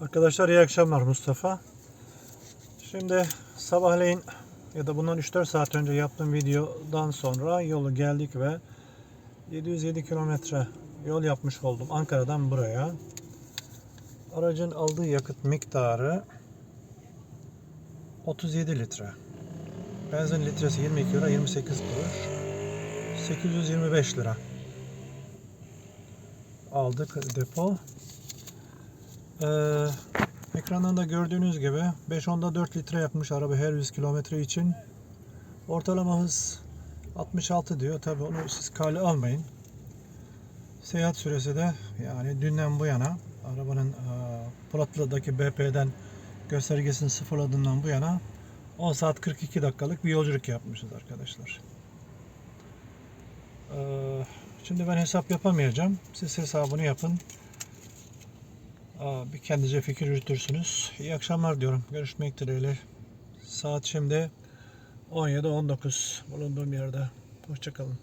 Arkadaşlar iyi akşamlar Mustafa. Şimdi sabahleyin ya da bundan 3-4 saat önce yaptığım videodan sonra yolu geldik ve 707 kilometre yol yapmış oldum Ankara'dan buraya. Aracın aldığı yakıt miktarı 37 litre. Benzin litresi 22 lira 28 kuruş. 825 lira aldık depo. Ee, ekrandan da gördüğünüz gibi 5.10'da 4 litre yapmış araba her 100 kilometre için. Ortalama hız 66 diyor. Tabi onu siz kale almayın. Seyahat süresi de yani dünden bu yana arabanın e, Polatlı'daki BP'den göstergesini sıfırladığından bu yana 10 saat 42 dakikalık bir yolculuk yapmışız arkadaşlar. Ee, şimdi ben hesap yapamayacağım. Siz hesabını yapın. Bir kendinize fikir yürütürsünüz. İyi akşamlar diyorum. Görüşmek dileğiyle. Saat şimdi 17.19 bulunduğum yerde. Hoşçakalın.